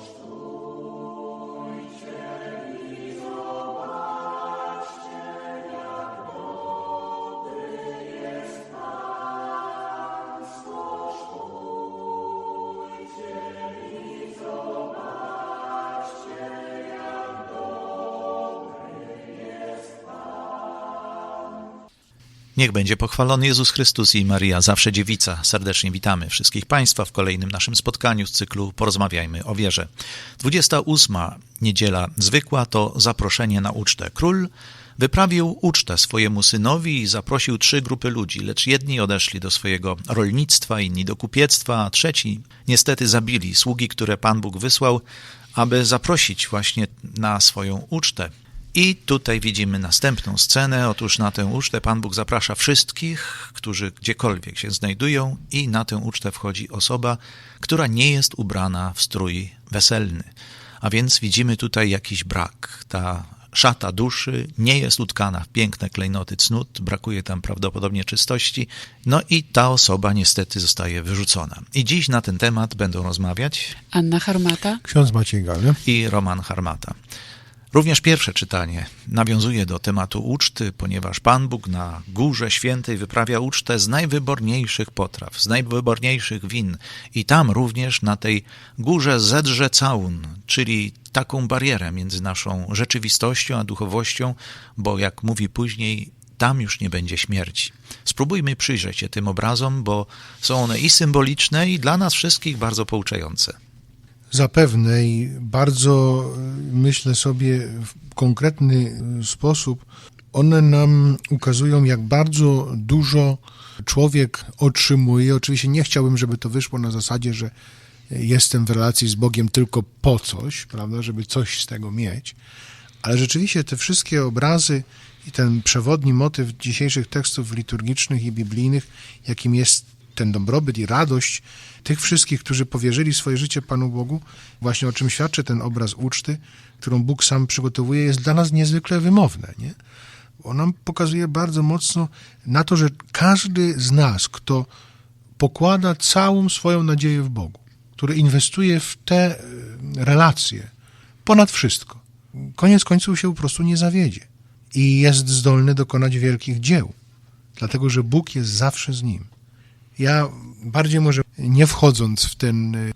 Oh, Niech będzie pochwalony Jezus Chrystus i Maria, zawsze dziewica. Serdecznie witamy wszystkich Państwa w kolejnym naszym spotkaniu z cyklu Porozmawiajmy o wierze. 28. niedziela zwykła to zaproszenie na ucztę. Król wyprawił ucztę swojemu synowi i zaprosił trzy grupy ludzi, lecz jedni odeszli do swojego rolnictwa, inni do kupiectwa, a trzeci niestety zabili sługi, które Pan Bóg wysłał, aby zaprosić właśnie na swoją ucztę. I tutaj widzimy następną scenę. Otóż na tę ucztę Pan Bóg zaprasza wszystkich, którzy gdziekolwiek się znajdują, i na tę ucztę wchodzi osoba, która nie jest ubrana w strój weselny. A więc widzimy tutaj jakiś brak. Ta szata duszy nie jest utkana w piękne klejnoty cnót, brakuje tam prawdopodobnie czystości, no i ta osoba niestety zostaje wyrzucona. I dziś na ten temat będą rozmawiać Anna Harmata. Ksiądz Maciej Galny. i Roman Harmata. Również pierwsze czytanie nawiązuje do tematu uczty, ponieważ Pan Bóg na Górze Świętej wyprawia ucztę z najwyborniejszych potraw, z najwyborniejszych win. I tam również na tej górze zedrze całun, czyli taką barierę między naszą rzeczywistością a duchowością, bo jak mówi później, tam już nie będzie śmierci. Spróbujmy przyjrzeć się tym obrazom, bo są one i symboliczne, i dla nas wszystkich bardzo pouczające. Zapewne i bardzo, y, myślę sobie, w konkretny y, sposób one nam ukazują, jak bardzo dużo człowiek otrzymuje. Oczywiście nie chciałbym, żeby to wyszło na zasadzie, że jestem w relacji z Bogiem tylko po coś, prawda, żeby coś z tego mieć, ale rzeczywiście te wszystkie obrazy i ten przewodni motyw dzisiejszych tekstów liturgicznych i biblijnych, jakim jest ten dobrobyt i radość tych wszystkich, którzy powierzyli swoje życie Panu Bogu, właśnie o czym świadczy ten obraz uczty, którą Bóg sam przygotowuje, jest dla nas niezwykle wymowne. Nie? On nam pokazuje bardzo mocno na to, że każdy z nas, kto pokłada całą swoją nadzieję w Bogu, który inwestuje w te e, relacje ponad wszystko, koniec końców się po prostu nie zawiedzie i jest zdolny dokonać wielkich dzieł, dlatego że Bóg jest zawsze z nim. Ja bardziej może nie wchodząc w ten y,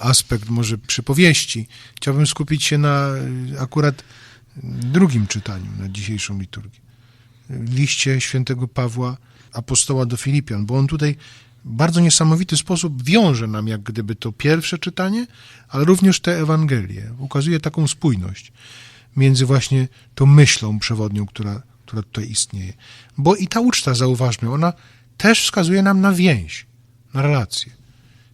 aspekt może przypowieści, chciałbym skupić się na y, akurat drugim czytaniu, na dzisiejszą liturgię. Liście świętego Pawła, apostoła do Filipian, bo on tutaj w bardzo niesamowity sposób wiąże nam jak gdyby to pierwsze czytanie, ale również te Ewangelie. Ukazuje taką spójność między właśnie tą myślą przewodnią, która, która tutaj istnieje. Bo i ta uczta, zauważmy, ona też wskazuje nam na więź, na relacje.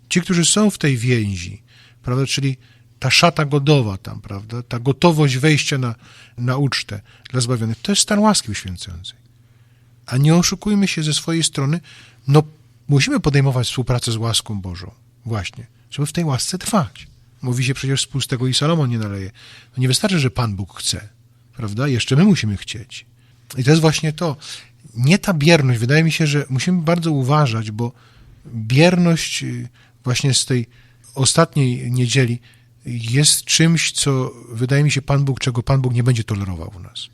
Ci, którzy są w tej więzi, prawda, czyli ta szata godowa tam, prawda, ta gotowość wejścia na, na ucztę dla zbawionych, to jest stan łaski uświęcającej. A nie oszukujmy się ze swojej strony, no musimy podejmować współpracę z łaską Bożą, właśnie, żeby w tej łasce trwać. Mówi się przecież z pustego i Salomon nie naleje. No nie wystarczy, że Pan Bóg chce, prawda? Jeszcze my musimy chcieć. I to jest właśnie to. Nie ta bierność. Wydaje mi się, że musimy bardzo uważać, bo bierność y, właśnie z tej ostatniej niedzieli jest czymś, co wydaje mi się Pan Bóg, czego Pan Bóg nie będzie tolerował u nas.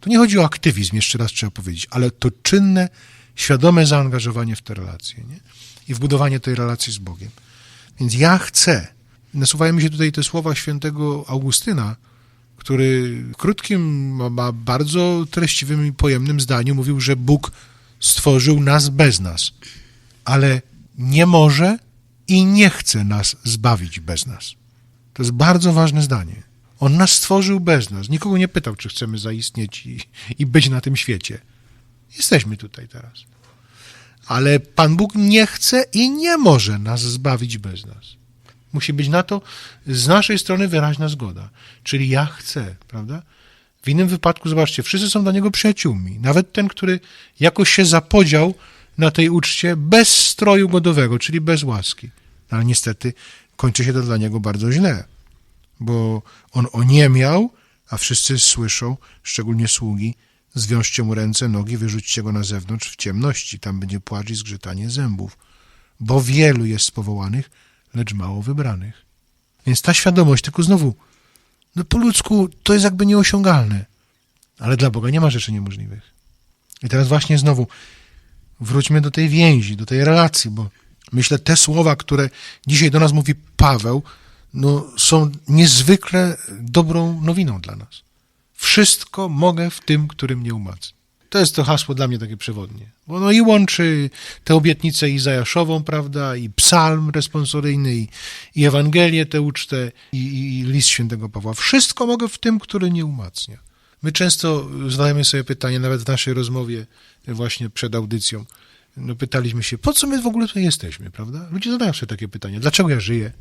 To nie chodzi o aktywizm, jeszcze raz trzeba powiedzieć, ale to czynne, świadome zaangażowanie w te relacje nie? i w budowanie tej relacji z Bogiem. Więc ja chcę. Nasuwają mi się tutaj te słowa świętego Augustyna, który w krótkim, ma bardzo treściwym i pojemnym zdaniu mówił, że Bóg stworzył nas bez nas, ale nie może i nie chce nas zbawić bez nas. To jest bardzo ważne zdanie. On nas stworzył bez nas. Nikogo nie pytał, czy chcemy zaistnieć i, i być na tym świecie. Jesteśmy tutaj teraz. Ale Pan Bóg nie chce i nie może nas zbawić bez nas. Musi być na to z naszej strony wyraźna zgoda. Czyli ja chcę, prawda? W innym wypadku, zobaczcie, wszyscy są dla niego przyjaciółmi. Nawet ten, który jakoś się zapodział na tej uczcie bez stroju godowego, czyli bez łaski. Ale niestety kończy się to dla niego bardzo źle, bo on oniemiał, a wszyscy słyszą, szczególnie sługi, zwiążcie mu ręce, nogi, wyrzućcie go na zewnątrz w ciemności, tam będzie płacz i zgrzytanie zębów, bo wielu jest powołanych, lecz mało wybranych. Więc ta świadomość, tylko znowu, no po ludzku to jest jakby nieosiągalne, ale dla Boga nie ma rzeczy niemożliwych. I teraz właśnie znowu wróćmy do tej więzi, do tej relacji, bo myślę, te słowa, które dzisiaj do nas mówi Paweł, no, są niezwykle dobrą nowiną dla nas. Wszystko mogę w tym, który mnie umacnia. To jest to hasło dla mnie takie przewodnie. Bo no i łączy tę obietnicę Izajaszową, prawda, i psalm responsoryjny, i, i Ewangelię, tę ucztę, i, i, i list świętego Pawła. Wszystko mogę w tym, który nie umacnia. My często zadajemy sobie pytanie, nawet w naszej rozmowie właśnie przed audycją, no pytaliśmy się, po co my w ogóle tutaj jesteśmy, prawda? Ludzie zadają sobie takie pytanie, dlaczego ja żyję?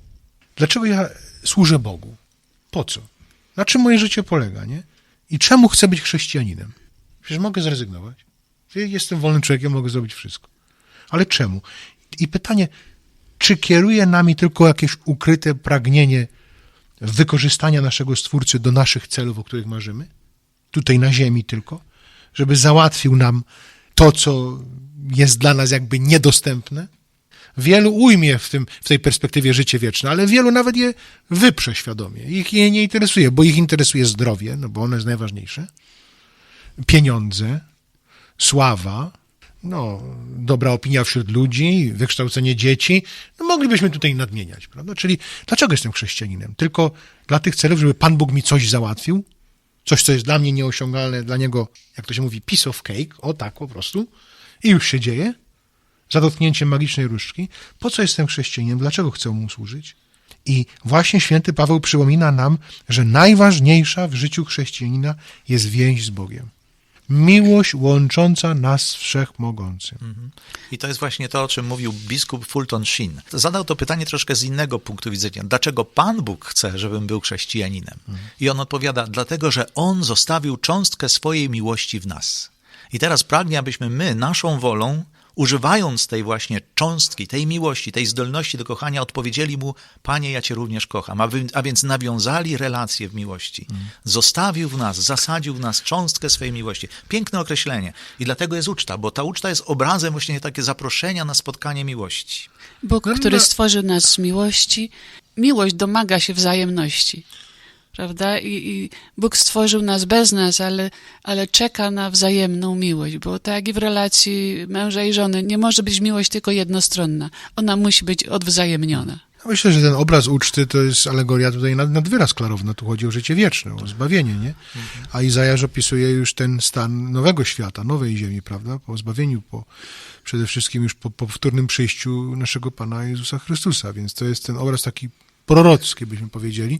Dlaczego ja służę Bogu? Po co? Na czym moje życie polega, nie? I czemu chcę być chrześcijaninem? Przecież mogę zrezygnować. Jestem wolnym człowiekiem, mogę zrobić wszystko. Ale czemu? I pytanie, czy kieruje nami tylko jakieś ukryte pragnienie wykorzystania naszego Stwórcy do naszych celów, o których marzymy? Tutaj na ziemi tylko? Żeby załatwił nam to, co jest dla nas jakby niedostępne? Wielu ujmie w, tym, w tej perspektywie życie wieczne, ale wielu nawet je wyprze świadomie. Ich je nie interesuje, bo ich interesuje zdrowie, no bo ono jest najważniejsze, pieniądze, sława, no, dobra opinia wśród ludzi, wykształcenie dzieci. No, moglibyśmy tutaj nadmieniać, prawda? Czyli dlaczego jestem chrześcijaninem? Tylko dla tych celów, żeby Pan Bóg mi coś załatwił, coś, co jest dla mnie nieosiągalne, dla Niego, jak to się mówi, piece of cake, o tak po prostu, i już się dzieje, za dotknięciem magicznej różdżki. Po co jestem chrześcijaninem? Dlaczego chcę mu służyć? I właśnie święty Paweł przypomina nam, że najważniejsza w życiu chrześcijanina jest więź z Bogiem. Miłość łącząca nas Wszechmogącym. I to jest właśnie to, o czym mówił biskup Fulton Sheen. Zadał to pytanie troszkę z innego punktu widzenia. Dlaczego Pan Bóg chce, żebym był chrześcijaninem? I on odpowiada, dlatego, że On zostawił cząstkę swojej miłości w nas. I teraz pragnie, abyśmy my, naszą wolą, używając tej właśnie cząstki, tej miłości, tej zdolności do kochania, odpowiedzieli mu, Panie, ja Cię również kocham. A, wy, a więc nawiązali relacje w miłości. Zostawił w nas, zasadził w nas cząstkę swojej miłości. Piękne określenie. I dlatego jest uczta, bo ta uczta jest obrazem właśnie takie zaproszenia na spotkanie miłości. Bóg, który no. stworzył nas z miłości, miłość domaga się wzajemności. Prawda? I, I Bóg stworzył nas bez nas, ale, ale czeka na wzajemną miłość, bo tak i w relacji męża i żony, nie może być miłość tylko jednostronna. Ona musi być odwzajemniona. Myślę, że ten obraz uczty to jest alegoria tutaj nad, nad wyraz klarowna. Tu chodzi o życie wieczne, o zbawienie, nie? A Izajasz opisuje już ten stan nowego świata, nowej ziemi, prawda? Po zbawieniu, po, przede wszystkim już po, po powtórnym przyjściu naszego Pana Jezusa Chrystusa. Więc to jest ten obraz taki prorocki, byśmy powiedzieli,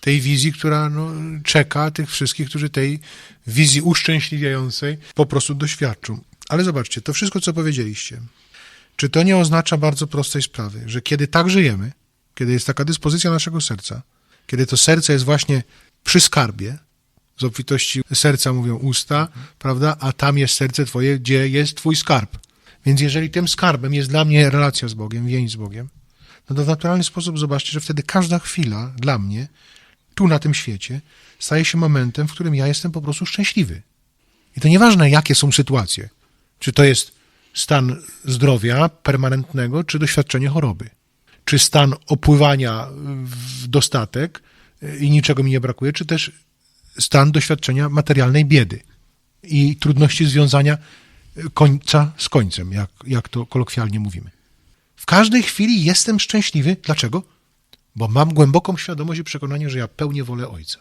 tej wizji, która no, czeka tych wszystkich, którzy tej wizji uszczęśliwiającej po prostu doświadczą. Ale zobaczcie, to wszystko, co powiedzieliście, czy to nie oznacza bardzo prostej sprawy, że kiedy tak żyjemy, kiedy jest taka dyspozycja naszego serca, kiedy to serce jest właśnie przy skarbie, z obfitości serca mówią usta, prawda, a tam jest serce twoje, gdzie jest twój skarb. Więc jeżeli tym skarbem jest dla mnie relacja z Bogiem, więź z Bogiem, no to w naturalny sposób zobaczcie, że wtedy każda chwila dla mnie, tu na tym świecie, staje się momentem, w którym ja jestem po prostu szczęśliwy. I to nieważne, jakie są sytuacje. Czy to jest stan zdrowia permanentnego, czy doświadczenie choroby. Czy stan opływania w dostatek y, i niczego mi nie brakuje, czy też stan doświadczenia materialnej biedy i trudności związania końca z końcem, jak, jak to kolokwialnie mówimy. W każdej chwili jestem szczęśliwy. Dlaczego? Bo mam głęboką świadomość i przekonanie, że ja pełnię wolę Ojca.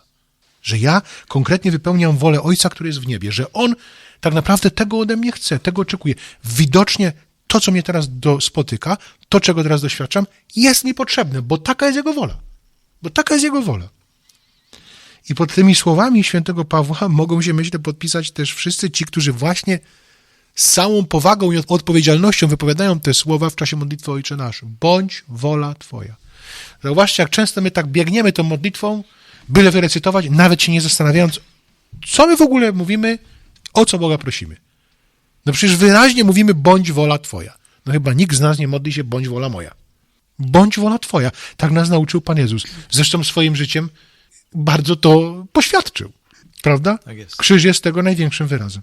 Że ja konkretnie wypełniam wolę Ojca, który jest w niebie. Że On tak naprawdę tego ode mnie chce, tego oczekuje. Widocznie to, co mnie teraz do, spotyka, to, czego teraz doświadczam, jest mi potrzebne, bo taka jest Jego wola. Bo taka jest Jego wola. I pod tymi słowami świętego Pawła mogą się, myślę, podpisać też wszyscy ci, którzy właśnie z całą powagą i odpowiedzialnością wypowiadają te słowa w czasie modlitwy Ojcze Nasz. Bądź wola Twoja. Zauważcie, jak często my tak biegniemy tą modlitwą, byle wyrecytować, nawet się nie zastanawiając, co my w ogóle mówimy, o co Boga prosimy. No przecież wyraźnie mówimy, bądź wola Twoja. No chyba nikt z nas nie modli się, bądź wola moja. Bądź wola Twoja. Tak nas nauczył Pan Jezus. Zresztą swoim życiem bardzo to poświadczył. Prawda? Tak jest. Krzyż jest tego największym wyrazem.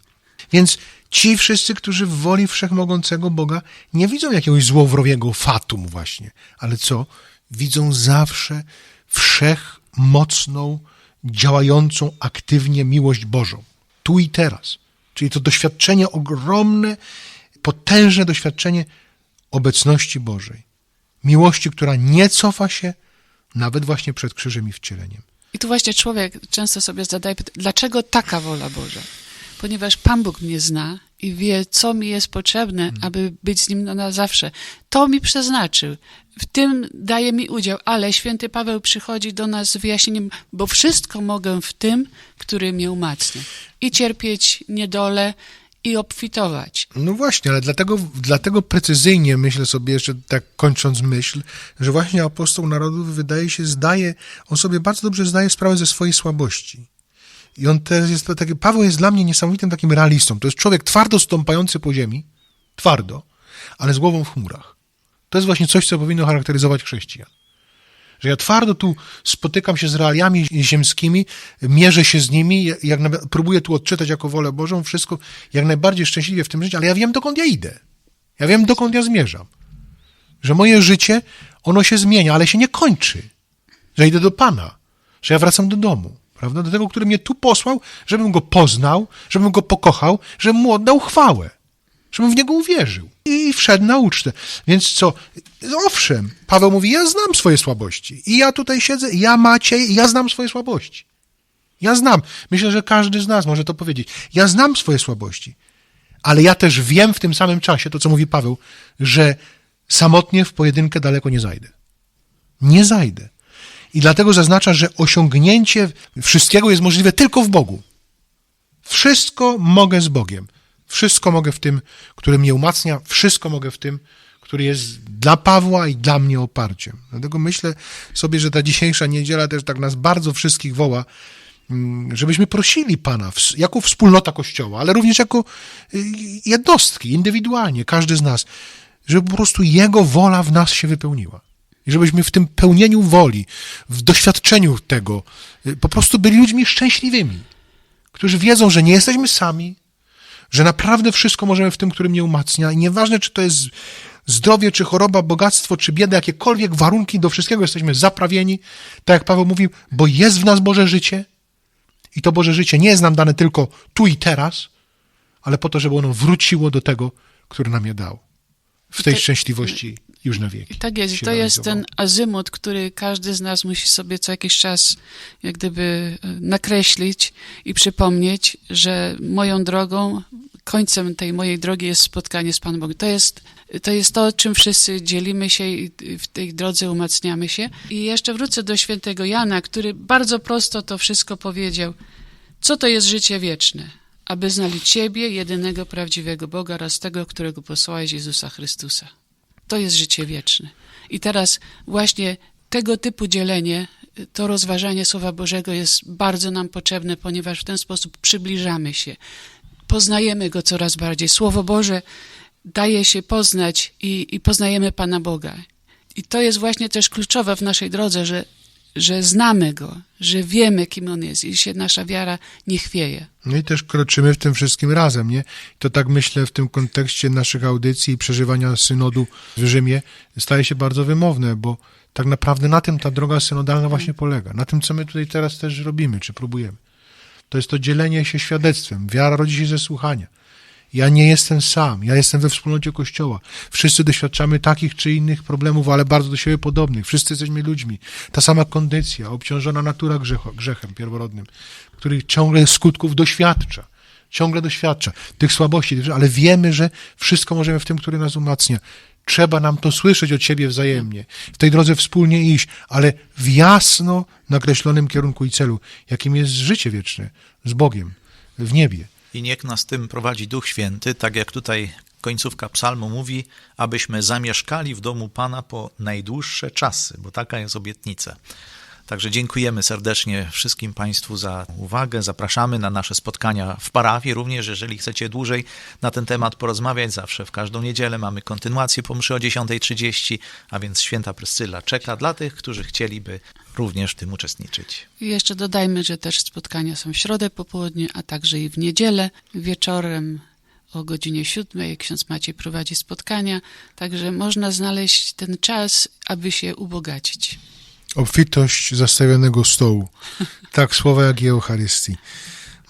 Więc ci wszyscy, którzy w woli wszechmogącego Boga nie widzą jakiegoś złowrogiego fatum właśnie, ale co? Widzą zawsze wszechmocną, działającą aktywnie miłość Bożą. Tu i teraz. Czyli to doświadczenie ogromne, potężne doświadczenie obecności Bożej. Miłości, która nie cofa się nawet właśnie przed krzyżem i wcieleniem. I tu właśnie człowiek często sobie zadaje pytanie, dlaczego taka wola Boża? Ponieważ Pan Bóg mnie zna i wie, co mi jest potrzebne, aby być z Nim na- zawsze. To mi przeznaczył. W tym daje mi udział, ale święty Paweł przychodzi do nas z wyjaśnieniem, bo wszystko mogę w tym, który mnie umacnia. I cierpieć niedolę, i obfitować. No właśnie, ale dlatego, dlatego precyzyjnie myślę sobie, jeszcze tak kończąc myśl, że właśnie apostoł narodów wydaje się, zdaje, on sobie bardzo dobrze zdaje sprawę ze swojej słabości. I on też jest taki, Paweł jest dla mnie niesamowitym takim realistą. To jest człowiek twardo stąpający po ziemi, twardo, ale z głową w chmurach. To jest właśnie coś, co powinno charakteryzować chrześcijan. Że ja twardo tu spotykam się z realiami ziemskimi, mierzę się z nimi, jak nawet, próbuję tu odczytać jako wolę Bożą, wszystko jak najbardziej szczęśliwie w tym życiu, ale ja wiem, dokąd ja idę. Ja wiem, dokąd ja zmierzam. Że moje życie, ono się zmienia, ale się nie kończy. Że idę do Pana, że ja wracam do domu, prawda? Do tego, który mnie tu posłał, żebym go poznał, żebym go pokochał, żebym mu oddał chwałę, żebym w niego uwierzył i wszedł na ucztę. Więc co? Owszem, Paweł mówi, ja znam swoje słabości. I ja tutaj siedzę, ja Maciej, ja znam swoje słabości. Ja znam. Myślę, że każdy z nas może to powiedzieć. Ja znam swoje słabości. Ale ja też wiem w tym samym czasie, to co mówi Paweł, że samotnie w pojedynkę daleko nie zajdę. Nie zajdę. I dlatego zaznacza, że osiągnięcie wszystkiego jest możliwe tylko w Bogu. Wszystko mogę z Bogiem. Wszystko mogę w tym, który mnie umacnia, wszystko mogę w tym, który jest dla Pawła i dla mnie oparciem. Dlatego myślę sobie, że ta dzisiejsza niedziela też tak nas bardzo wszystkich woła, mm, żebyśmy prosili Pana jako wspólnota Kościoła, ale również jako y, jednostki, indywidualnie, każdy z nas, żeby po prostu Jego wola w nas się wypełniła. I żebyśmy w tym pełnieniu woli, w doświadczeniu tego, y, po prostu byli ludźmi szczęśliwymi, którzy wiedzą, że nie jesteśmy sami, że naprawdę wszystko możemy w tym, który mnie umacnia. I nieważne, czy to jest zdrowie, czy choroba, bogactwo, czy bieda, jakiekolwiek warunki, do wszystkiego jesteśmy zaprawieni, tak jak Paweł mówił, bo jest w nas Boże życie. I to Boże życie nie jest nam dane tylko tu i teraz, ale po to, żeby ono wróciło do tego, który nam je dał. W tej to- szczęśliwości już na wieki. Tak jest. To jest ten azymut, który każdy z nas musi sobie co jakiś czas jak gdyby e, nakreślić i przypomnieć, że moją drogą, końcem tej mojej drogi jest spotkanie z Panem Bogiem. To jest to, jest to czym wszyscy dzielimy się i w tej drodze umacniamy się. I jeszcze wrócę do świętego Jana, który bardzo prosto to wszystko powiedział. Co to jest życie wieczne? Aby znali Ciebie, jedynego prawdziwego Boga oraz tego, którego posłałeś Jezusa Chrystusa. To jest życie wieczne. I teraz właśnie tego typu dzielenie, to rozważanie Słowa Bożego jest bardzo nam potrzebne, ponieważ w ten sposób przybliżamy się, poznajemy Go coraz bardziej. Słowo Boże daje się poznać i, i poznajemy Pana Boga. I to jest właśnie też kluczowe w naszej drodze, że, że znamy Go, że wiemy, kim On jest i się nasza wiara nie chwieje. No i też kroczymy w tym wszystkim razem, nie? To tak myślę w tym kontekście naszych audycji i przeżywania synodu w Rzymie staje się bardzo wymowne, bo tak naprawdę na tym ta droga synodalna właśnie polega. Na tym, co my tutaj teraz też robimy, czy próbujemy. To jest to dzielenie się świadectwem. Wiara rodzi się ze słuchania. Ja nie jestem sam, ja jestem we wspólnocie Kościoła. Wszyscy doświadczamy takich czy innych problemów, ale bardzo do siebie podobnych. Wszyscy jesteśmy ludźmi. Ta sama kondycja, obciążona natura grzechem pierworodnym, który ciągle skutków doświadcza. Ciągle doświadcza tych słabości, ale wiemy, że wszystko możemy w tym, który nas umacnia. Trzeba nam to słyszeć od siebie wzajemnie, w tej drodze wspólnie iść, ale w jasno nakreślonym kierunku i celu, jakim jest życie wieczne z Bogiem w niebie. I niech nas tym prowadzi Duch Święty, tak jak tutaj końcówka psalmu mówi, abyśmy zamieszkali w domu Pana po najdłuższe czasy, bo taka jest obietnica. Także dziękujemy serdecznie wszystkim Państwu za uwagę. Zapraszamy na nasze spotkania w parafii. Również, jeżeli chcecie dłużej na ten temat porozmawiać, zawsze w każdą niedzielę mamy kontynuację po mszy o 10.30, a więc święta Pryscyla czeka dla tych, którzy chcieliby również w tym uczestniczyć. I jeszcze dodajmy, że też spotkania są w środę po południu, a także i w niedzielę wieczorem o godzinie siódmej. Ksiądz Maciej prowadzi spotkania, także można znaleźć ten czas, aby się ubogacić. Obfitość zastawionego stołu. Tak słowa jak i Eucharystii.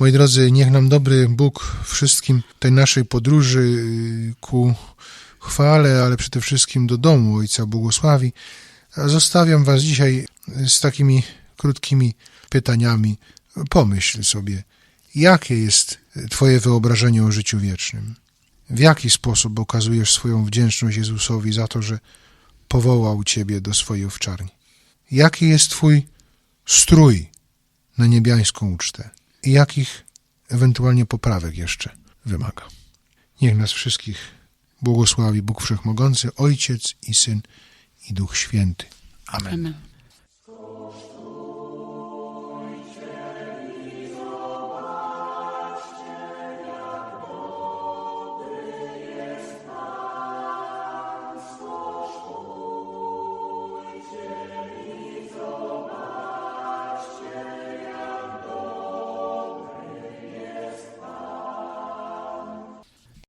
Moi drodzy, niech nam dobry Bóg wszystkim tej naszej podróży y, ku chwale, ale przede wszystkim do domu Ojca błogosławi. Zostawiam Was dzisiaj z takimi krótkimi pytaniami. Pomyśl sobie, jakie jest Twoje wyobrażenie o życiu wiecznym? W jaki sposób okazujesz swoją wdzięczność Jezusowi za to, że powołał Ciebie do swojej owczarni? Jaki jest Twój strój na niebiańską ucztę? I jakich ewentualnie poprawek jeszcze wymaga? Niech nas wszystkich błogosławi Bóg Wszechmogący, Ojciec i Syn i Duch Święty. Amen. Amen.